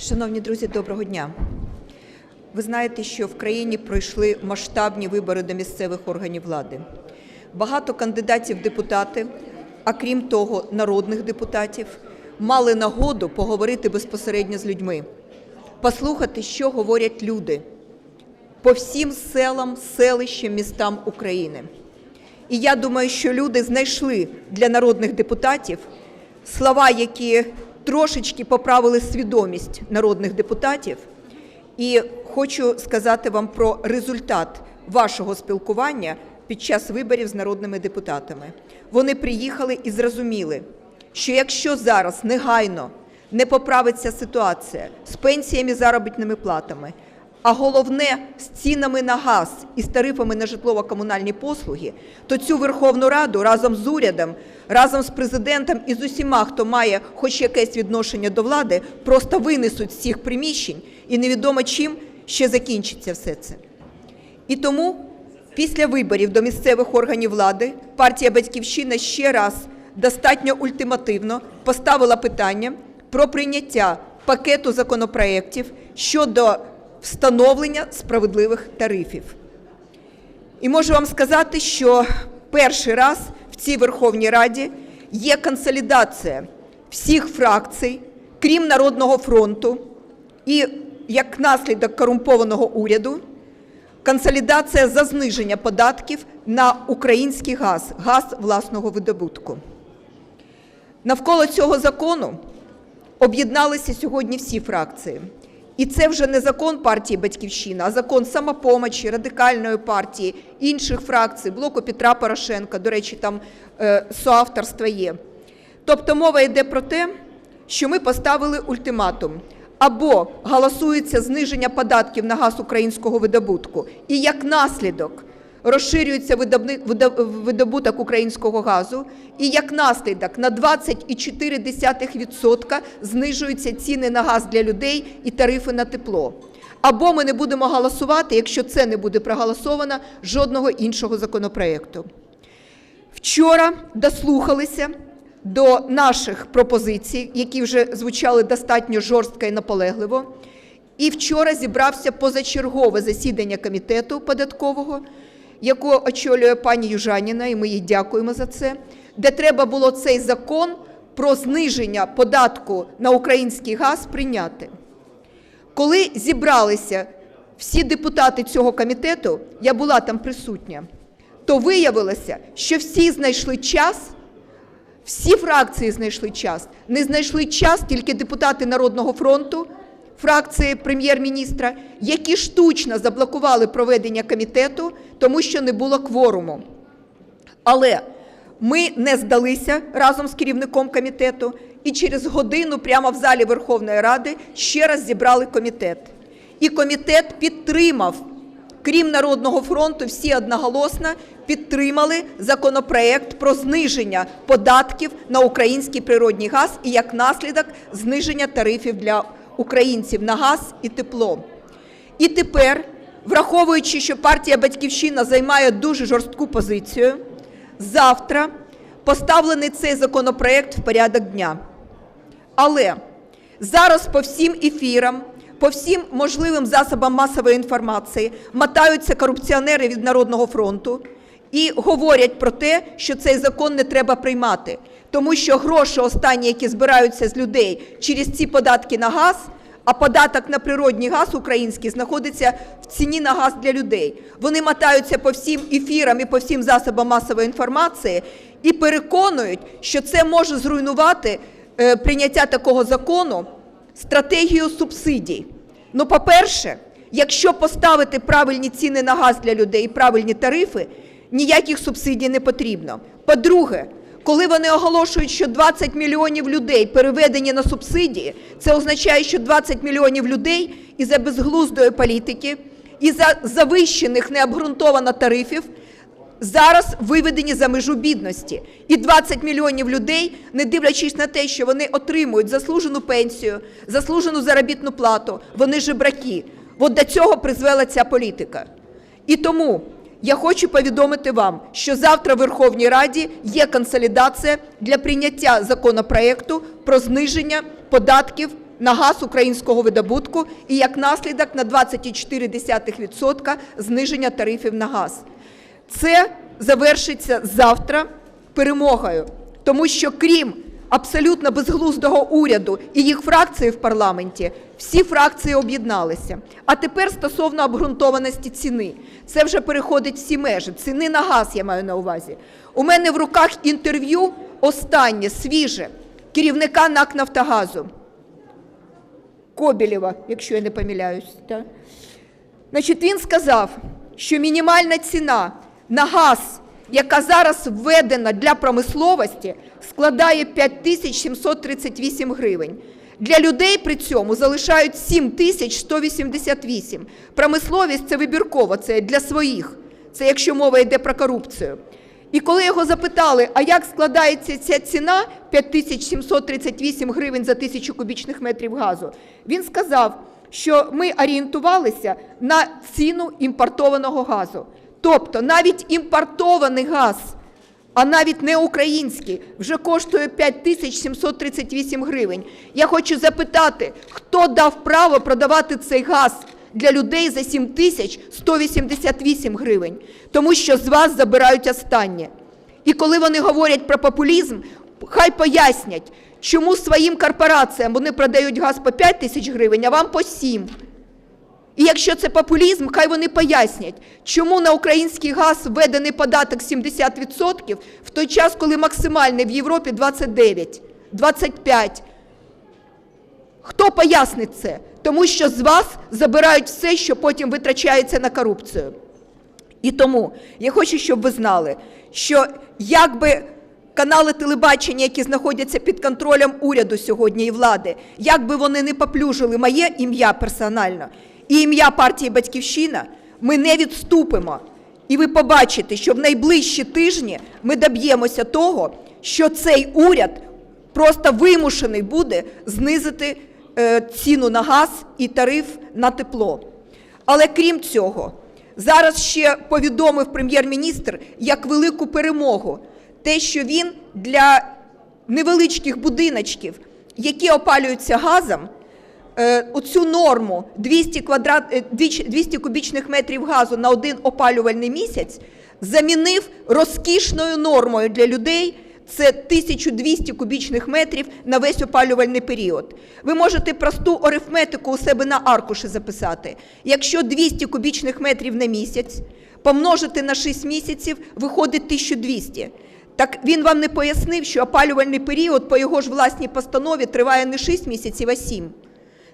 Шановні друзі, доброго дня. Ви знаєте, що в країні пройшли масштабні вибори до місцевих органів влади. Багато кандидатів депутати, а крім того, народних депутатів, мали нагоду поговорити безпосередньо з людьми, послухати, що говорять люди по всім селам, селищам, містам України. І я думаю, що люди знайшли для народних депутатів слова, які трошечки поправили свідомість народних депутатів. І хочу сказати вам про результат вашого спілкування під час виборів з народними депутатами. Вони приїхали і зрозуміли, що якщо зараз негайно не поправиться ситуація з пенсіями, заробітними платами, а головне з цінами на газ і з тарифами на житлово-комунальні послуги, то цю Верховну Раду разом з урядом, разом з президентом і з усіма, хто має хоч якесь відношення до влади, просто винесуть з цих приміщень, і невідомо чим ще закінчиться все це. І тому після виборів до місцевих органів влади партія Батьківщина ще раз достатньо ультимативно поставила питання про прийняття пакету законопроєктів щодо встановлення справедливих тарифів. І можу вам сказати, що перший раз в цій Верховній Раді є консолідація всіх фракцій, крім Народного фронту, і як наслідок корумпованого уряду, консолідація за зниження податків на український газ, газ власного видобутку. Навколо цього закону об'єдналися сьогодні всі фракції. І це вже не закон партії Батьківщина, а закон самопомочі, радикальної партії, інших фракцій, блоку Петра Порошенка. До речі, там е, соавторство є. Тобто мова йде про те, що ми поставили ультиматум. Або голосується зниження податків на газ українського видобутку, і як наслідок розширюється видобуток українського газу, і як наслідок на 20,4% знижуються ціни на газ для людей і тарифи на тепло. Або ми не будемо голосувати, якщо це не буде проголосовано, жодного іншого законопроекту. Вчора дослухалися до наших пропозицій, які вже звучали достатньо жорстко і наполегливо. І вчора зібрався позачергове засідання комітету податкового, яку очолює пані Южаніна, і ми їй дякуємо за це, де треба було цей закон про зниження податку на український газ прийняти. Коли зібралися всі депутати цього комітету, я була там присутня, то виявилося, що всі знайшли час, всі фракції знайшли час. Не знайшли час тільки депутати Народного фронту, фракції прем'єр-міністра, які штучно заблокували проведення комітету, тому що не було кворуму. Але ми не здалися разом з керівником комітету і через годину прямо в залі Верховної Ради ще раз зібрали комітет. І комітет підтримав, крім Народного фронту, всі одноголосно підтримали законопроект про зниження податків на український природний газ і як наслідок зниження тарифів для українців на газ і тепло. І тепер, враховуючи, що партія Батьківщина займає дуже жорстку позицію, завтра поставлений цей законопроект в порядок дня. Але зараз по всім ефірам, по всім можливим засобам масової інформації мотаються корупціонери від Народного фронту і говорять про те, що цей закон не треба приймати, тому що гроші останні, які збираються з людей через ці податки на газ, а податок на природний газ український знаходиться в ціні на газ для людей. Вони мотаються по всім ефірам і по всім засобам масової інформації і переконують, що це може зруйнувати е, прийняття такого закону стратегію субсидій. Ну, по-перше, якщо поставити правильні ціни на газ для людей і правильні тарифи, ніяких субсидій не потрібно. По-друге, коли вони оголошують, що 20 мільйонів людей переведені на субсидії, це означає, що 20 мільйонів людей із-за безглуздої політики, із-за завищених необґрунтовано тарифів зараз виведені за межу бідності. І 20 мільйонів людей, не дивлячись на те, що вони отримують заслужену пенсію, заслужену заробітну плату, вони жебраки. От до цього призвела ця політика. І тому я хочу повідомити вам, що завтра в Верховній Раді є консолідація для прийняття законопроекту про зниження податків на газ українського видобутку і як наслідок на 24% зниження тарифів на газ. Це завершиться завтра перемогою, тому що крім абсолютно безглуздого уряду і їх фракції в парламенті, всі фракції об'єдналися. А тепер стосовно обґрунтованості ціни. Це вже переходить всі межі. Ціни на газ я маю на увазі. У мене в руках інтерв'ю останнє, свіже, керівника НАК «Нафтогазу». Кобілєва, якщо я не помиляюсь. Так? Значить, він сказав, що мінімальна ціна на газ, яка зараз введена для промисловості, складає 5738 гривень. Для людей при цьому залишають 7188. Промисловість – це вибірково, це для своїх. Це якщо мова йде про корупцію. І коли його запитали, а як складається ця ціна 5738 гривень за тисячу кубічних метрів газу, він сказав, що ми орієнтувалися на ціну імпортованого газу. Тобто навіть імпортований газ, а навіть не український, вже коштує 5738 гривень. Я хочу запитати, хто дав право продавати цей газ для людей за 7188 гривень? Тому що з вас забирають останнє. І коли вони говорять про популізм, хай пояснять, чому своїм корпораціям вони продають газ по 5 тисяч гривень, а вам по 7. І якщо це популізм, хай вони пояснять, чому на український газ введений податок 70%, в той час, коли максимальний в Європі 29, 25. Хто пояснить це? Тому що з вас забирають все, що потім витрачається на корупцію. І тому я хочу, щоб ви знали, що якби канали телебачення, які знаходяться під контролем уряду сьогодні і влади, як би вони не поплюжили моє ім'я персонально і ім'я партії Батьківщина, ми не відступимо. І ви побачите, що в найближчі тижні ми доб'ємося того, що цей уряд просто вимушений буде знизити е, ціну на газ і тариф на тепло. Але крім цього, зараз ще повідомив прем'єр-міністр як велику перемогу те, що він для невеличких будиночків, які опалюються газом, оцю норму 200, квадрат, е, 200 кубічних метрів газу на один опалювальний місяць замінив розкішною нормою для людей це 1200 кубічних метрів на весь опалювальний період. Ви можете просту арифметику у себе на аркуші записати. Якщо 200 кубічних метрів на місяць помножити на 6 місяців, виходить 1200. Так він вам не пояснив, що опалювальний період по його ж власній постанові триває не 6 місяців, а 7.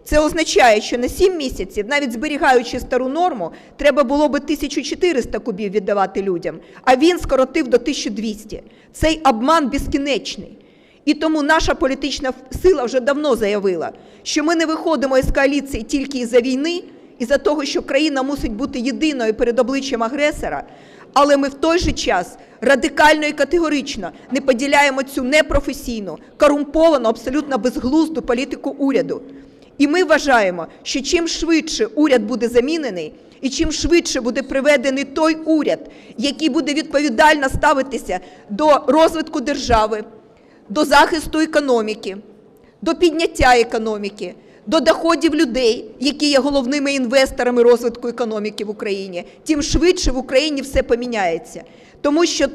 Це означає, що на 7 місяців, навіть зберігаючи стару норму, треба було би 1400 кубів віддавати людям, а він скоротив до 1200. Цей обман безкінечний. І тому наша політична сила вже давно заявила, що ми не виходимо із коаліції тільки із-за війни, із-за того, що країна мусить бути єдиною перед обличчям агресора, але ми в той же час радикально і категорично не поділяємо цю непрофесійну, корумповану, абсолютно безглузду політику уряду. І ми вважаємо, що чим швидше уряд буде замінений, і чим швидше буде приведений той уряд, який буде відповідально ставитися до розвитку держави, до захисту економіки, до підняття економіки, до доходів людей, які є головними інвесторами розвитку економіки в Україні, тим швидше в Україні все поміняється. Тому що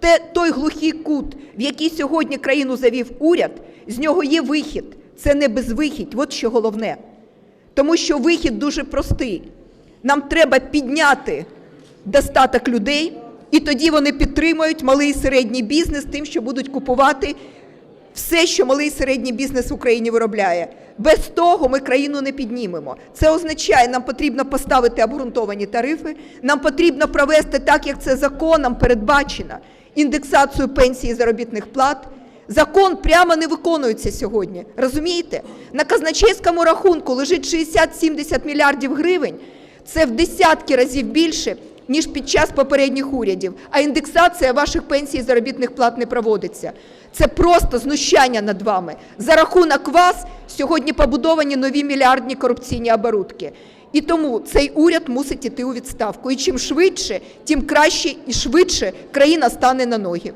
те, той глухий кут, в який сьогодні країну завів уряд, з нього є вихід. Це не безвихідь, от що головне. Тому що вихід дуже простий. Нам треба підняти достаток людей, і тоді вони підтримують малий і середній бізнес тим, що будуть купувати все, що малий і середній бізнес в Україні виробляє. Без того ми країну не піднімемо. Це означає, нам потрібно поставити обґрунтовані тарифи, нам потрібно провести так, як це законом передбачено, індексацію пенсії і заробітних плат. Закон прямо не виконується сьогодні. Розумієте? На казначейському рахунку лежить 60-70 мільярдів гривень. Це в десятки разів більше, ніж під час попередніх урядів. А індексація ваших пенсій і заробітних плат не проводиться. Це просто знущання над вами. За рахунок вас сьогодні побудовані нові мільярдні корупційні оборудки. І тому цей уряд мусить іти у відставку. І чим швидше, тим краще і швидше країна стане на ноги.